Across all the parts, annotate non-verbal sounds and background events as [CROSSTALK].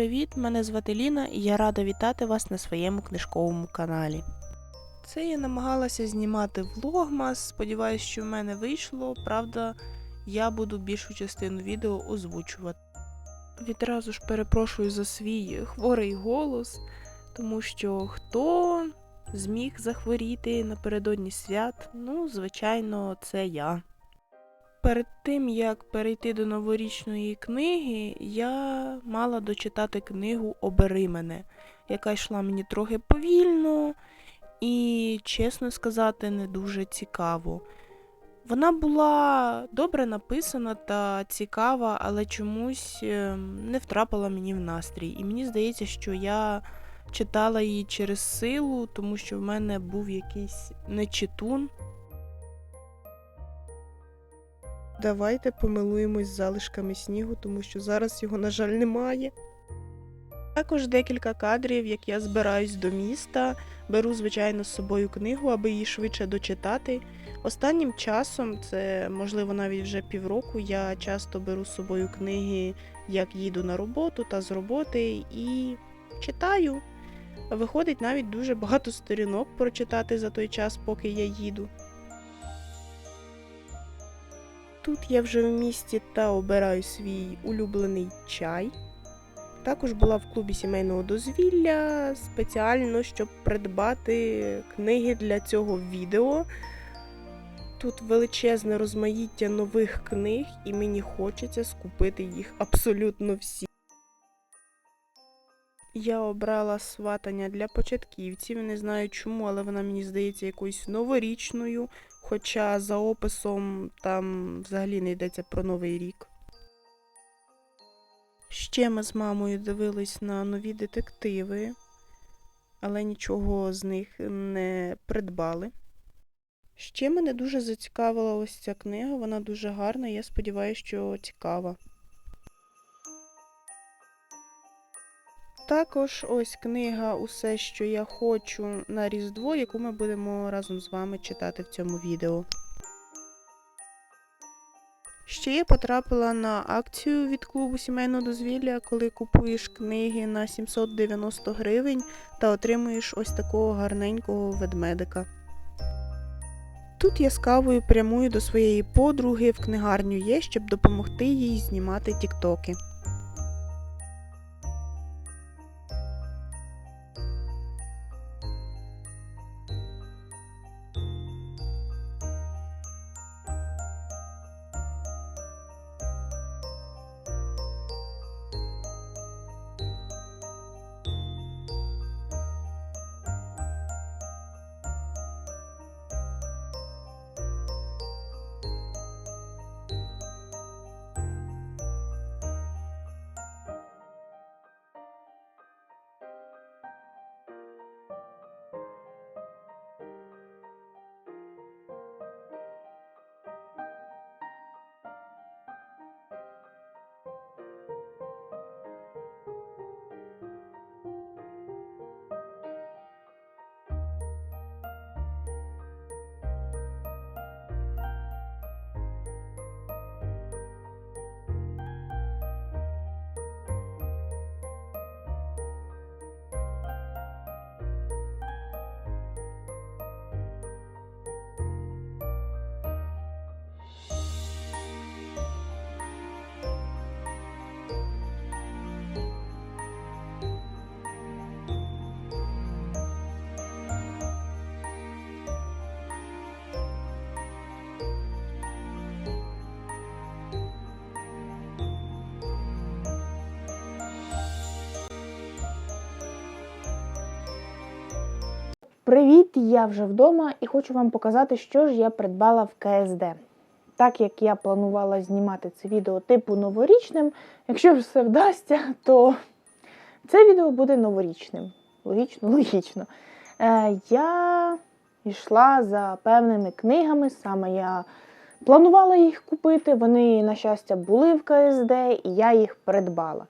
Привіт! Мене звати Ліна і я рада вітати вас на своєму книжковому каналі. Це я намагалася знімати влогмас. Сподіваюсь, що в мене вийшло. Правда, я буду більшу частину відео озвучувати. Відразу ж перепрошую за свій хворий голос, тому що хто зміг захворіти напередодні свят, ну, звичайно, це я. Перед тим як перейти до новорічної книги, я мала дочитати книгу Обери мене, яка йшла мені трохи повільно і, чесно сказати, не дуже цікаво. Вона була добре написана та цікава, але чомусь ем, не втрапила мені в настрій. І мені здається, що я читала її через силу, тому що в мене був якийсь нечитун. Давайте помилуємось залишками снігу, тому що зараз його, на жаль, немає. Також декілька кадрів, як я збираюсь до міста, беру, звичайно, з собою книгу, аби її швидше дочитати. Останнім часом, це можливо навіть вже півроку, я часто беру з собою книги, як їду на роботу та з роботи, і читаю. Виходить навіть дуже багато сторінок прочитати за той час, поки я їду. Тут я вже в місті та обираю свій улюблений чай. Також була в клубі сімейного дозвілля спеціально, щоб придбати книги для цього відео. Тут величезне розмаїття нових книг, і мені хочеться скупити їх абсолютно всі. Я обрала сватання для початківців. Не знаю чому, але вона мені здається якоюсь новорічною. Хоча за описом там взагалі не йдеться про новий рік. Ще ми з мамою дивились на нові детективи, але нічого з них не придбали. Ще мене дуже зацікавила ось ця книга, вона дуже гарна, я сподіваюся, що цікава. Також ось книга Усе, що я хочу на Різдво, яку ми будемо разом з вами читати в цьому відео. Ще я потрапила на акцію від клубу сімейного дозвілля, коли купуєш книги на 790 гривень та отримуєш ось такого гарненького ведмедика. Тут я з прямую до своєї подруги в книгарню є, щоб допомогти їй знімати тіктоки. Привіт! Я вже вдома і хочу вам показати, що ж я придбала в КСД. Так як я планувала знімати це відео типу новорічним, якщо все вдасться, то це відео буде новорічним. Логічно, логічно. Е, я йшла за певними книгами, саме я планувала їх купити. Вони, на щастя, були в КСД, і я їх придбала.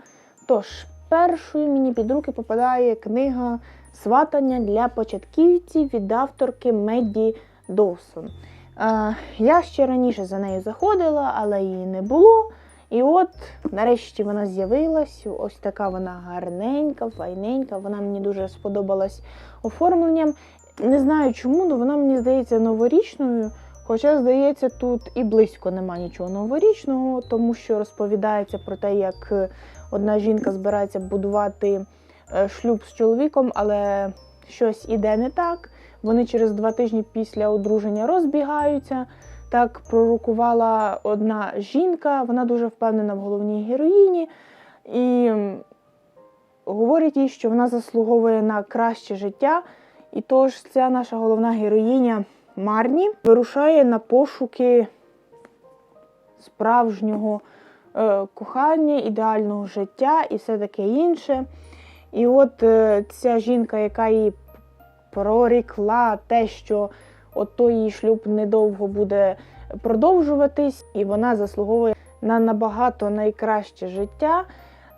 Тож, першою мені під руки попадає книга Сватання для початківців від авторки Медді Доусон. Е, я ще раніше за нею заходила, але її не було. І от, нарешті, вона з'явилась. Ось така вона гарненька, файненька. Вона мені дуже сподобалась оформленням. Не знаю чому, але вона мені здається новорічною. Хоча, здається, тут і близько нема нічого новорічного, тому що розповідається про те, як одна жінка збирається будувати шлюб з чоловіком, але щось іде не так. Вони через два тижні після одруження розбігаються. Так пророкувала одна жінка, вона дуже впевнена в головній героїні і говорить їй, що вона заслуговує на краще життя. І тож ця наша головна героїня Марні вирушає на пошуки справжнього е, кохання, ідеального життя і все таке інше. І от е, ця жінка, яка їй прорікла те, що от той її шлюб недовго буде продовжуватись, і вона заслуговує на набагато найкраще життя.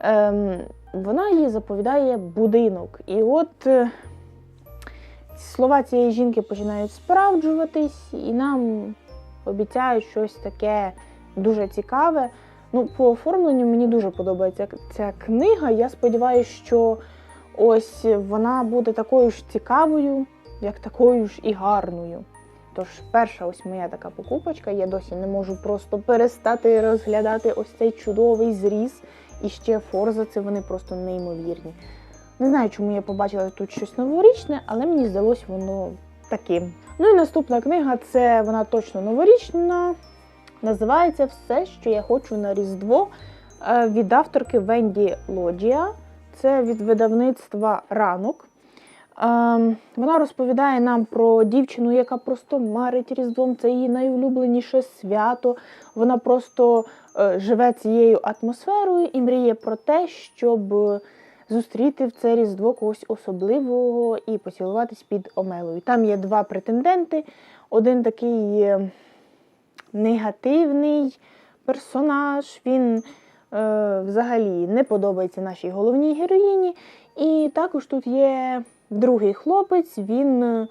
Ем, вона їй заповідає будинок. І от е, слова цієї жінки починають справджуватись, і нам обіцяють щось таке дуже цікаве. Ну, по оформленню мені дуже подобається ця книга. Я сподіваюся, що ось вона буде такою ж цікавою, як такою ж і гарною. Тож, перша ось моя така покупочка. Я досі не можу просто перестати розглядати ось цей чудовий зріз. І ще форзаци, вони просто неймовірні. Не знаю, чому я побачила тут щось новорічне, але мені здалось воно таким. Ну і наступна книга це вона точно новорічна. Називається Все, що я хочу на Різдво е, від авторки Венді Лоджія. Це від видавництва ранок. Ем, Вона розповідає нам про дівчину, яка просто марить Різдвом. Це її найулюбленіше свято. Вона просто е, живе цією атмосферою і мріє про те, щоб е, зустріти в це Різдво когось особливого і поцілуватись під Омелою. Там є два претенденти. Один такий е, негативний персонаж. Він е, взагалі не подобається нашій головній героїні. І також тут є другий хлопець, він е,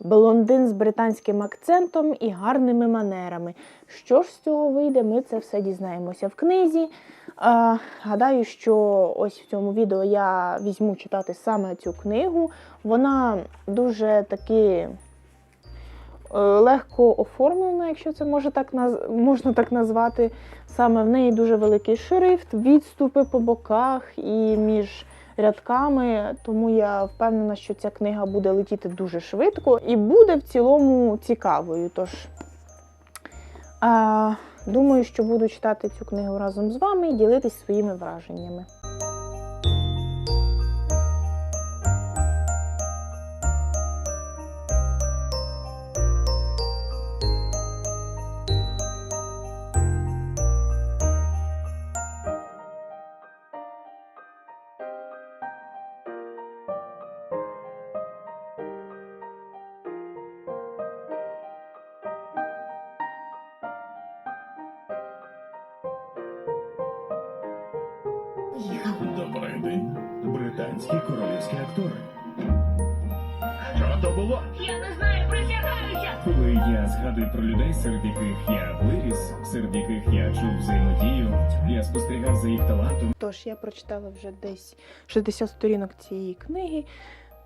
блондин з британським акцентом і гарними манерами. Що ж з цього вийде, ми це все дізнаємося в книзі. Е, гадаю, що ось в цьому відео я візьму читати саме цю книгу. Вона дуже таки легко оформлена, якщо це може так наз... можна так назвати. Саме в неї дуже великий шрифт, відступи по боках і між рядками. Тому я впевнена, що ця книга буде летіти дуже швидко і буде в цілому цікавою. Тож а, думаю, що буду читати цю книгу разом з вами і ділитись своїми враженнями. Було? Я не знаю, присягаюся! Коли я згадую про людей, серед яких я виріс, серед яких я чув взаємодію, я спостерігав за їх талантом. Тож я прочитала вже десь 60 сторінок цієї книги.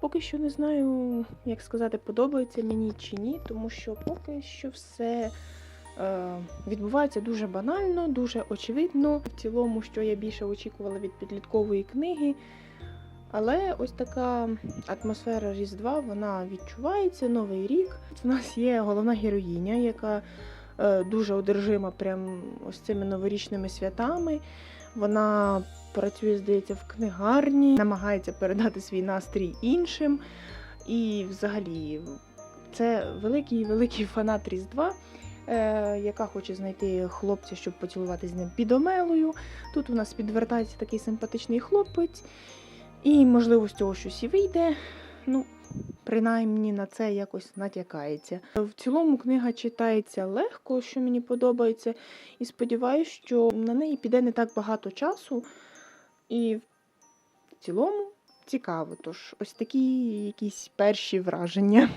Поки що не знаю, як сказати, подобається мені чи ні, тому що поки що все е, відбувається дуже банально, дуже очевидно. В цілому, що я більше очікувала від підліткової книги. Але ось така атмосфера Різдва, вона відчувається, Новий рік. У нас є головна героїня, яка е, дуже одержима прям ось цими новорічними святами. Вона працює, здається, в книгарні, намагається передати свій настрій іншим. І взагалі це великий великий фанат Різдва, е, яка хоче знайти хлопця, щоб поцілувати з ним під омелою. Тут у нас підвертається такий симпатичний хлопець, і, можливо, з цього щось і вийде. Ну, принаймні на це якось натякається. В цілому книга читається легко, що мені подобається, і сподіваюся, що на неї піде не так багато часу. І в цілому цікаво. Тож ось такі якісь перші враження.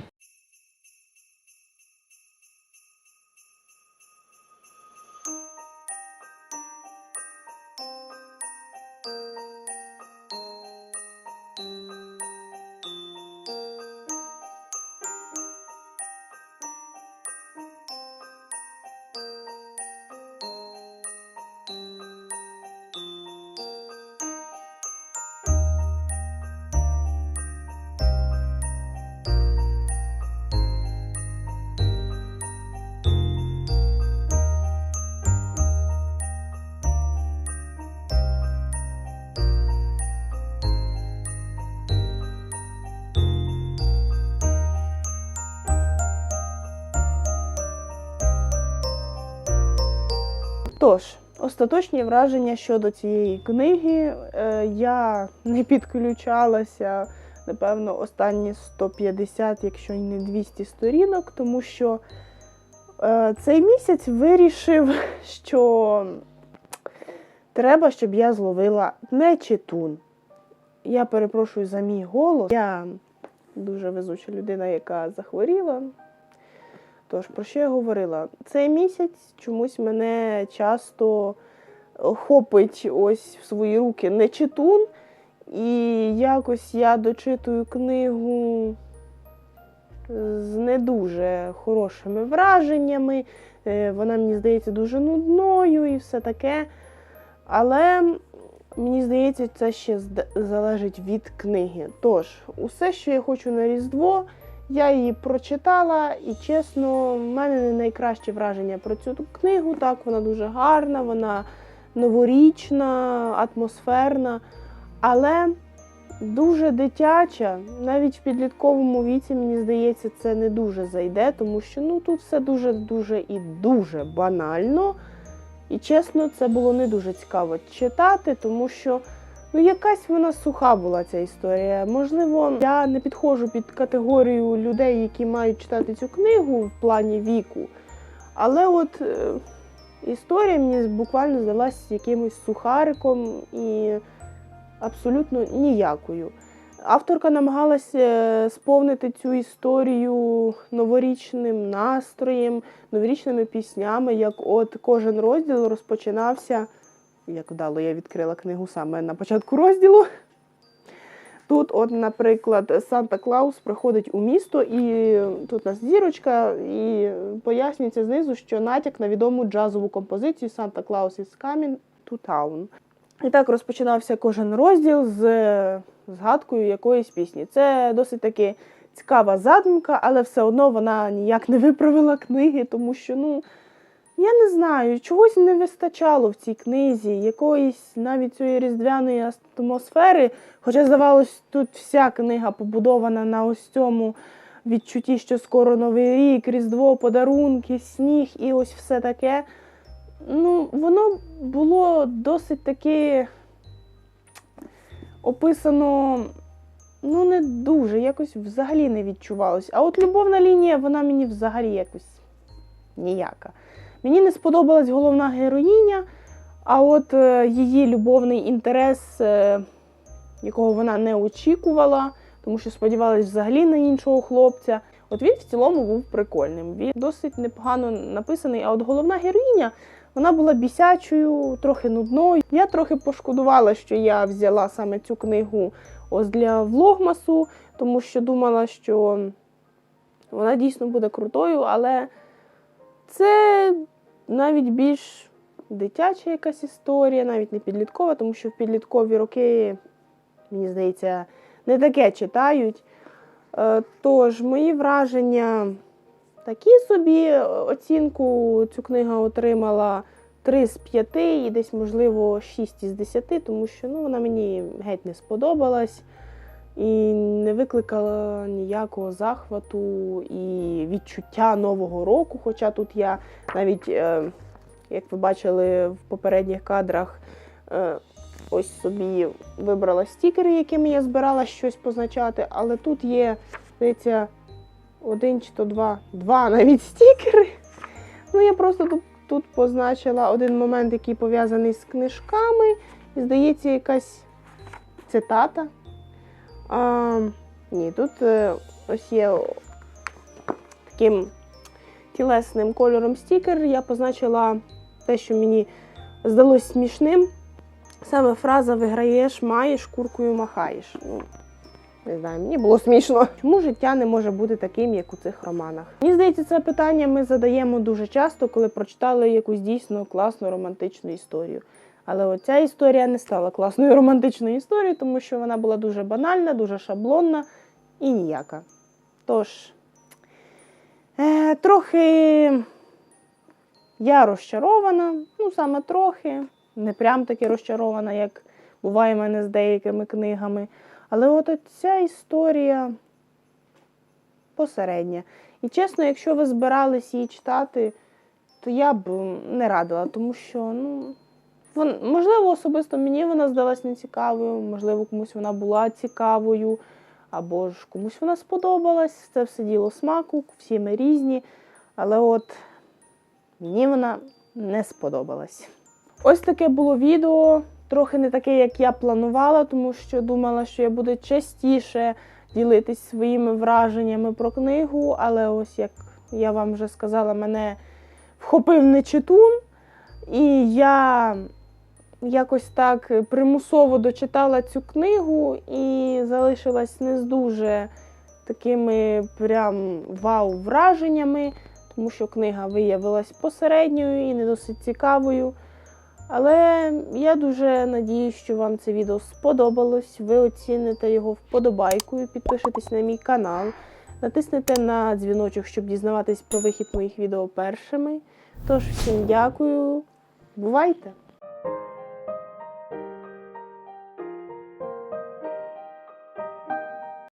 Тож, остаточні враження щодо цієї книги. Е, я не підключалася, напевно, останні 150, якщо й не 200 сторінок, тому що е, цей місяць вирішив, [LAUGHS] що треба, щоб я зловила не читун. Я перепрошую за мій голос. Я дуже везуча людина, яка захворіла. Тож, про що я говорила? Цей місяць чомусь мене часто хопить ось в свої руки нечитун, і якось я дочитую книгу з не дуже хорошими враженнями. Е, Вона мені здається дуже нудною і все таке. Але мені здається, це ще залежить від книги. Тож, усе, що я хочу на Різдво, я її прочитала, і чесно, в мене не найкраще враження про цю книгу. Так, вона дуже гарна, вона новорічна, атмосферна, але дуже дитяча. Навіть в підлітковому віці, мені здається, це не дуже зайде, тому що ну, тут все дуже-дуже і дуже банально. І чесно, це було не дуже цікаво читати, тому що ну, якась вона суха була ця історія. Можливо, я не підходжу під категорію людей, які мають читати цю книгу в плані віку. Але от е, історія мені буквально здалась якимось сухариком і абсолютно ніякою. Авторка намагалася е, сповнити цю історію новорічним настроєм, новорічними піснями, як от кожен розділ розпочинався. Як вдало, я відкрила книгу саме на початку розділу. Тут, от, наприклад, Санта Клаус приходить у місто, і тут у нас зірочка, і пояснюється знизу, що натяк на відому джазову композицію Санта Клаус is coming to town. І так розпочинався кожен розділ з згадкою якоїсь пісні. Це досить таки цікава задумка, але все одно вона ніяк не виправила книги, тому що, ну, я не знаю, чогось не вистачало в цій книзі, якоїсь навіть цієї різдвяної атмосфери. Хоча, здавалось, тут вся книга побудована на ось цьому відчутті, що скоро Новий рік, Різдво, подарунки, сніг і ось все таке. Ну, воно було досить таки описано, ну, не дуже, якось взагалі не відчувалось. А от любовна лінія, вона мені взагалі якось ніяка. Мені не сподобалась головна героїня, а от е, її любовний інтерес, е, якого вона не очікувала, тому що сподівалась взагалі на іншого хлопця. От він в цілому був прикольним. Він досить непогано написаний. А от головна героїня, вона була бісячою, трохи нудною. Я трохи пошкодувала, що я взяла саме цю книгу ось для влогмасу, тому що думала, що вона дійсно буде крутою, але це навіть більш дитяча якась історія, навіть не підліткова, тому що в підліткові роки, мені здається, не таке читають. Е, Тож, мої враження такі собі. Оцінку цю книгу отримала 3 з 5 і десь, можливо, 6 із 10, тому що ну, вона мені геть не сподобалась і не викликала ніякого захвату і відчуття Нового року. Хоча тут я навіть, е, як ви бачили в попередніх кадрах, е, ось собі вибрала стікери, якими я збирала щось позначати, але тут є, здається, один чи то два, два навіть стікери. Ну, я просто тут, тут позначила один момент, який пов'язаний з книжками. І, здається, якась цитата. А, ні, тут е, ось є таким тілесним кольором стікер. Я позначила те, що мені здалось смішним. Саме фраза виграєш, маєш, куркою махаєш. Ну, не знаю, мені було смішно. Чому життя не може бути таким, як у цих романах? Мені здається, це питання ми задаємо дуже часто, коли прочитали якусь дійсно класну романтичну історію. Але оця історія не стала класною романтичною історією, тому що вона була дуже банальна, дуже шаблонна і ніяка. Тож, е, трохи я розчарована, ну саме трохи, не прям таки розчарована, як буває в мене з деякими книгами. Але от ця історія посередня. І чесно, якщо ви збирались її читати, то я б не радила, тому що, ну, вон, можливо, особисто мені вона здалась нецікавою, можливо, комусь вона була цікавою, або ж комусь вона сподобалась. Це все діло смаку, всі ми різні. Але от мені вона не сподобалась. Ось таке було відео. Трохи не таке, як я планувала, тому що думала, що я буду частіше ділитись своїми враженнями про книгу. Але ось як я вам вже сказала, мене вхопив нечитун, і я якось так примусово дочитала цю книгу і залишилась не з дуже такими прям вау-враженнями, тому що книга виявилась посередньою і не досить цікавою. Але я дуже надіюсь, що вам це відео сподобалось. Ви оціните його вподобайкою, підпишитесь на мій канал, натиснете на дзвіночок, щоб дізнаватись про вихід моїх відео першими. Тож, всім дякую, бувайте!